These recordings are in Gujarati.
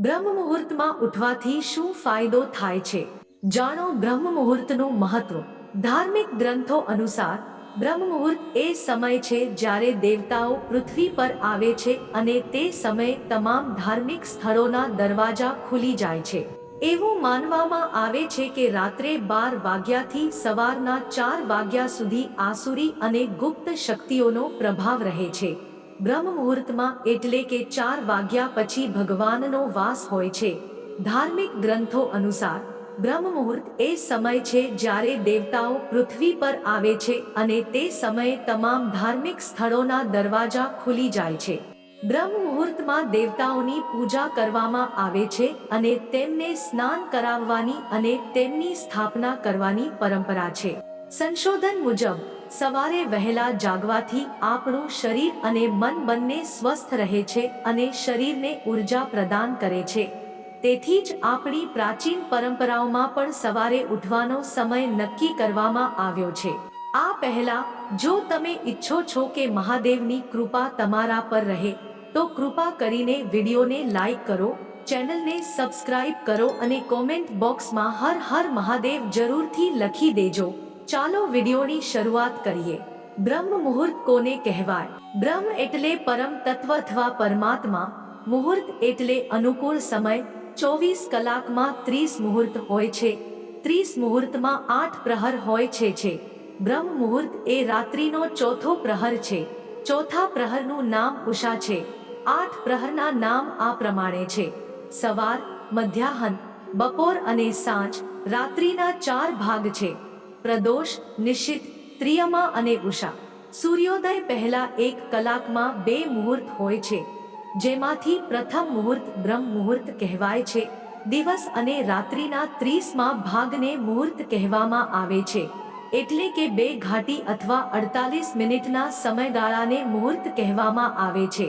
બ્રહ્મ મુહૂર્તમાં ઉઠવાથી શું ફાયદો થાય છે? જાણો બ્રહ્મ મુહૂર્તનું મહત્વ. ધાર્મિક ગ્રંથો અનુસાર બ્રહ્મ મુહૂર્ત એ સમય છે જ્યારે દેવતાઓ પૃથ્વી પર આવે છે અને તે સમયે તમામ ધાર્મિક સ્થળોના દરવાજા ખુલી જાય છે. એવું માનવામાં આવે છે કે રાત્રે બાર વાગ્યાથી સવારના ચાર વાગ્યા સુધી આસુરી અને ગુપ્ત શક્તિઓનો પ્રભાવ રહે છે. બ્રહ્મ મુહૂર્તમાં એટલે કે ચાર વાગ્યા પછી ભગવાનનો વાસ હોય છે. ધાર્મિક ગ્રંથો અનુસાર બ્રહ્મ મુહૂર્ત એ સમય છે જ્યારે દેવતાઓ પૃથ્વી પર આવે છે અને તે સમયે તમામ ધાર્મિક સ્થળોના દરવાજા ખુલી જાય છે. બ્રહ્મ મુહૂર્તમાં દેવતાઓની પૂજા કરવામાં આવે છે અને તેમને સ્નાન કરાવવાની અને તેમની સ્થાપના કરવાની પરંપરા છે. સંશોધન મુજબ સવારે વહેલા જાગવાથી આપણું શરીર અને મન બંને સ્વસ્થ રહે છે અને શરીરને ઊર્જા પ્રદાન કરે છે. તેથી જ આપણી પ્રાચીન પરંપરાઓમાં પણ સવારે ઉઠવાનો સમય નક્કી કરવામાં આવ્યો છે. આ પહેલા, જો તમે ઈચ્છો છો કે મહાદેવની કૃપા તમારા પર રહે, તો કૃપા કરીને વિડીયોને લાઈક કરો, ચેનલને સબસ્ક્રાઇબ કરો અને કોમેન્ટ બોક્સમાં હર હર મહાદેવ જરૂરથી લખી દેજો. ચાલો વિડીયોની શરૂઆત કરીએ. બ્રહ્મ મુહૂર્ત કોને કહેવાય? બ્રહ્મ એટલે પરમ તત્વ અથવા પરમાત્મા. મુહૂર્ત એટલે અનુકૂળ સમય. ચોવીસ કલાકમાં ત્રીસ મુહૂર્ત હોય છે. ત્રીસ મુહૂર્તમાં આઠ પ્રહર હોય છે છે બ્રહ્મ મુહૂર્ત એ રાત્રિનો ચોથો પ્રહર છે. ચોથા પ્રહરનું નામ ઉષા છે. આઠ પ્રહરના નામ આ પ્રમાણે છે. સવાર, મધ્યાહન, બપોર અને સાંજ રાત્રિના ચાર ભાગ છે. પ્રદોષ, નિશ્ચિત, ત્રિયમા અને ઉષા. સૂર્યોદય પહેલા એક કલાકમાં બે મુહૂર્ત હોય છે, જેમાંથી પ્રથમ મુહૂર્ત બ્રહ્મ મુહૂર્ત કહેવાય છે. દિવસ અને રાત્રિના ત્રીસમાં ભાગને મુહૂર્ત કહેવામાં આવે છે. એટલે કે બે ઘાટી અથવા અડતાલીસ મિનિટના સમયગાળાને મુહૂર્ત કહેવામાં આવે છે.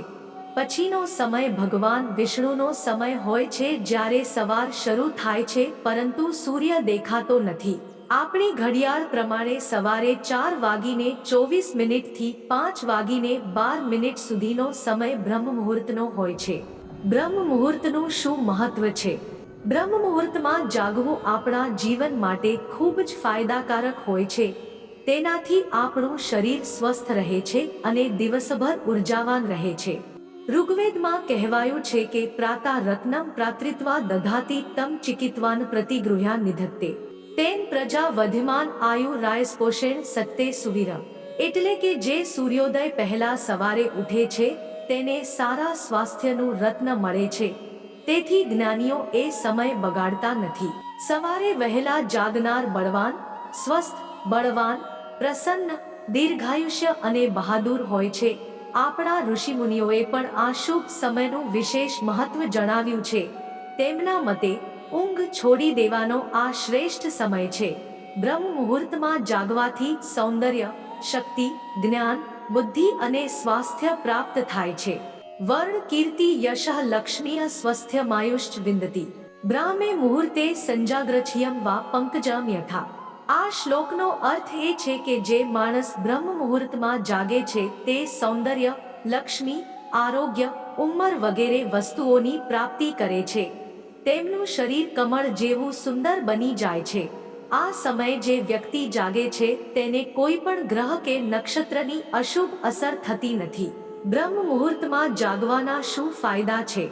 પછીનો સમય ભગવાન વિષ્ણુનો સમય હોય છે જ્યારે સવાર શરૂ થાય છે, પરંતુ સૂર્ય દેખાતો નથી. આપણી ઘડિયાળ પ્રમાણે સવારે ચાર વાગીને ચોવીસ મિનિટથી પાંચ વાગીને બાર મિનિટ સુધીનો સમય બ્રહ્મ મુહૂર્તનો હોય છે. બ્રહ્મ મુહૂર્તનું શું મહત્વ છે? બ્રહ્મ મુહૂર્તમાં જાગવું આપણા જીવન માટે ખૂબ જ ફાયદાકારક હોય છે. તેનાથી આપણું શરીર સ્વસ્થ રહે છે અને દિવસભર ઉર્જાવાન રહે છે. ઋગ્વેદમાં કહેવાયું છે કે પ્રાતા રત્નમ પ્રાતૃત્વા દધાતી તમ ચિકિત્વાન પ્રતિગૃહ્યા નિધત્તે. તેન પ્રજા વધ્યમાન આયુ રાયસ પોષણ સત્તે સુવિરા. એટલે કે જે સૂર્યોદય પહેલા સવારે ઉઠે છે, તેને સારા સ્વાસ્થ્યનું રત્ન મળે છે. તેથી જ્ઞાનીઓ એ સમય બગાડતા નથી. સવારે વહેલા જાગનાર બળવાન, સ્વસ્થ, બળવાન, પ્રસન્ન, દીર્ઘાયુષ્ય અને બહાદુર હોય છે. આપણા ઋષિમુનિઓએ પણ આ શુભ સમયનું વિશેષ મહત્વ જણાવ્યું છે. તેમના મતે ઊંઘ છોડી દેવાનો આ શ્રેષ્ઠ સમય છે. બ્રહ્મ મુહૂર્તમાં જાગવાથી સૌંદર્ય, શક્તિ, જ્ઞાન, બુદ્ધિ અને સ્વાસ્થ્ય પ્રાપ્ત થાય છે. વર્ણ કીર્તિ યશ લક્ષ્મીય સ્વસ્થ્ય માયુષ્ચ વિંદતી. બ્રાહ્મે મુહૂર્તે સંજાગ્રછિયમ વા પંકજમ યથા આ શ્લોકનો અર્થ એ છે કે જે માણસ બ્રહ્મ મુહૂર્તમાં જાગે છે તે સૌંદર્ય, લક્ષ્મી, આરોગ્ય, ઉંમર વગેરે વસ્તુઓની પ્રાપ્તિ કરે છે. તેમનું શરીર કમળ જેવું સુંદર બની જાય છે. આ સમયે જે વ્યક્તિ જાગે છે તેને કોઈ પણ ગ્રહ કે નક્ષત્રની અશુભ અસર થતી નથી. બ્રહ્મ મુહૂર્તમાં જાગવાના શું ફાયદા છે?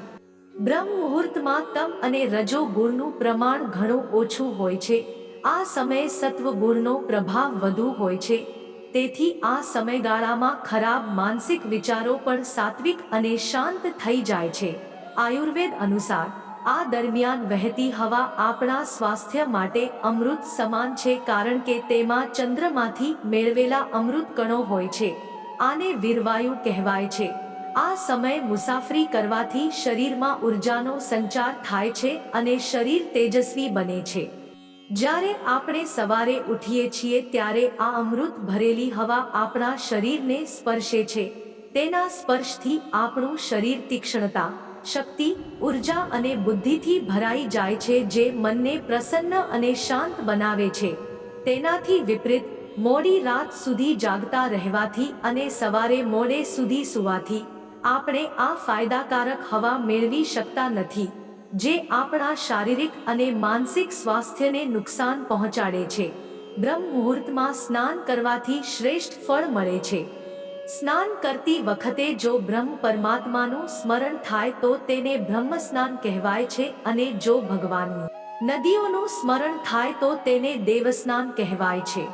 બ્રહ્મ મુહૂર્તમાં તમ અને રજો ગુણનું પ્રમાણ ઘણું ઓછું હોય છે. આ સમયે સત્વ ગુણનો પ્રભાવ વધુ હોય છે. તેથી આ સમયગાળામાં ખરાબ માનસિક વિચારો પણ સાત્વિક અને શાંત થઈ જાય છે. આયુર્વેદ અનુસાર આ દરમિયાન વહેતી હવા આપણા સ્વાસ્થ્ય માટે અમૃત સમાન છે કારણ કે તેમાં ચંદ્રમાંથી મેળવેલા અમૃત કણો હોય છે. આને વીરવાયુ કહેવાય છે. આ સમય મુસાફરી કરવાથી શરીરમાં ઉર્જાનો સંચાર થાય છે અને શરીર તેજસ્વી બને છે. જ્યારે આપણે સવારે ઉઠીએ છીએ ત્યારે આ અમૃત ભરેલી હવા આપણા શરીરને સ્પર્શે છે. તેના સ્પર્શથી આપણું શરીર તીક્ષ્ણતા શક્તિ, ઊર્જા અને બુદ્ધિથી ભરાઈ જાય છે જે મનને પ્રસન્ન અને શાંત બનાવે છે. તેનાથી વિપરીત, મોડી રાત સુધી જાગતા રહેવાથી અને સવારે મોડે સુધી સુવાથી, આપણે આ ફાયદાકારક હવા મેળવી શકતા નથી, જે આપણા શારીરિક અને માનસિક સ્વાસ્થ્યને નુકસાન પહોંચાડે છે. બ્રહ્મ મુહૂર્તમાં સ્નાન કરવાથી શ્રેષ્ઠ ફળ મળે છે. સ્નાન કરતી વખતે જો બ્રહ્મ પરમાત્માનું સ્મરણ થાય તો તેને બ્રહ્મ સ્નાન કહેવાય છે અને જો ભગવાનનું નદીઓનું સ્મરણ થાય તો તેને દેવસ્નાન કહેવાય છે.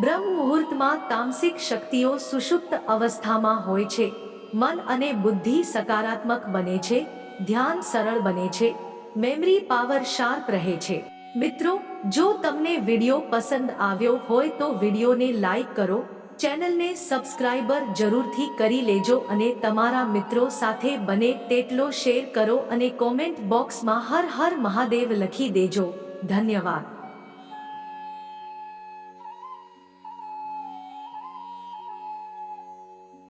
બ્રહ્મ મુહૂર્તમાં તામસિક શક્તિઓ સુષુપ્ત અવસ્થામાં હોય છે. મન અને બુદ્ધિ સકારાત્મક બને છે. ધ્યાન સરળ બને છે. મેમરી પાવર શાર્પ રહે છે. મિત્રો, જો તમને વીડિયો પસંદ આવ્યો હોય તો વિડિયોને લાઈક કરો ચેનલને સબસ્ક્રાઇબર જરૂરથી કરી લેજો અને તમારા મિત્રો સાથે બને તેટલો શેર કરો અને કોમેન્ટ બોક્સમાં હર હર મહાદેવ લખી દેજો. ધન્યવાદ.